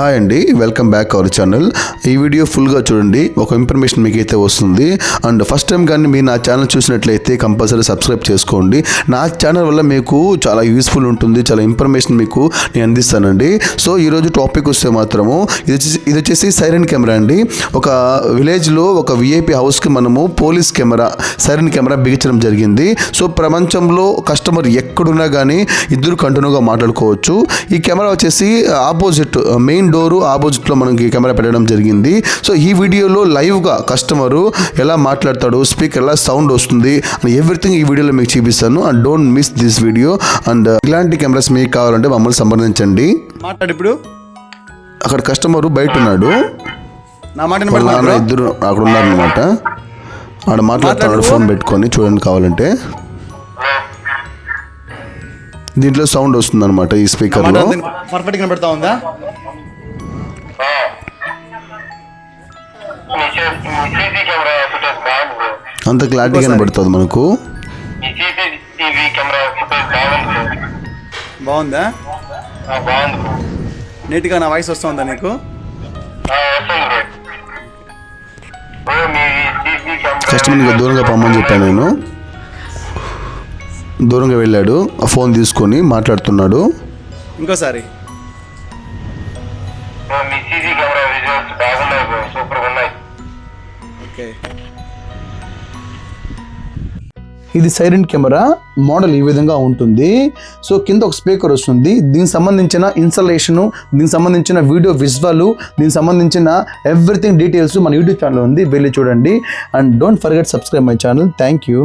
Hi అండి welcome back our channel. ఈ video ఫుల్గా చూడండి ఒక ఇన్ఫర్మేషన్ మీకు అయితే వస్తుంది. అండ్ ఫస్ట్ టైం కానీ మీరు నా ఛానల్ చూసినట్లయితే కంపల్సరీ సబ్స్క్రైబ్ చేసుకోండి. నా ఛానల్ వల్ల మీకు చాలా యూస్ఫుల్ ఉంటుంది చాలా ఇన్ఫర్మేషన్ మీకు నేను అందిస్తానండి. సో ఈరోజు టాపిక్ వస్తే మాత్రము ఇది వచ్చేసి ఇది వచ్చేసి సైరన్ కెమెరా అండి. ఒక విలేజ్లో ఒక విఐపి హౌస్కి మనము పోలీస్ కెమెరా సైరన్ కెమెరా బిగించడం జరిగింది. సో ప్రపంచంలో కస్టమర్ ఎక్కడున్నా కానీ ఇద్దరు కంటిన్యూగా మాట్లాడుకోవచ్చు. ఈ కెమెరా వచ్చేసి ఆపోజిట్ మెయిన్ డోరు ఆపోజిట్లో మనకి కెమెరా పెట్టడం జరిగింది. సో ఈ వీడియోలో లైవ్గా కస్టమరు ఎలా మాట్లాడతాడు స్పీకర్ ఎలా సౌండ్ వస్తుంది అని ఎవ్రీథింగ్ ఈ వీడియోలో మీకు చూపిస్తాను. And don't miss this video and ఇలాంటి కెమెరాస్ మీకు కావాలంటే మమ్మల్ని సంప్రదించండి. మాట్లాడు ఇప్పుడు. అక్కడ కస్టమరు బయట ఉన్నాడు. నా మాట వాళ్ళ నాన్న ఇద్దరు అక్కడ ఉన్నారనమాట ఆడ మాట్లాడుతున్నాడు ఫోన్ పెట్టుకొని చూడండి కావాలంటే. దీంట్లో సౌండ్ వస్తుంది అనమాట ఈ స్పీకర్లో. పర్ఫెక్ట్ కనబడతా ఉందా? అంత క్లారిటీ కనబడుతుంది మనకు. బాగుంది? నీట్గా నా వాయిస్ వస్తుందా నీకు? ఆ, వస్తుంది బ్రో బ్రో మీ సీసీ కెమెరా కస్టమర్ ఇంకా దూరంగా పొమ్మని చెప్పాను నేను. దూరంగా వెళ్ళాడు. ఆ ఫోన్ తీసుకొని మాట్లాడుతున్నాడు. ఇంకోసారి. సీసీ కెమెరా విజువల్స్ బాగున్నాయి బ్రో సూపర్గా ఉన్నాయి. ఓకే. ఇది సైలెంట్ కెమెరా మోడల్ ఈ విధంగా ఉంటుంది. సో కింద ఒక స్పీకర్ వస్తుంది. దీనికి సంబంధించిన ఇన్స్టలేషను దీనికి సంబంధించిన వీడియో విజువల్ దీనికి సంబంధించిన ఎవ్రీథింగ్ డీటెయిల్స్ మన యూట్యూబ్ ఛానల్ ఉంది. వెళ్ళి చూడండి. And don't forget subscribe my channel. Thank you.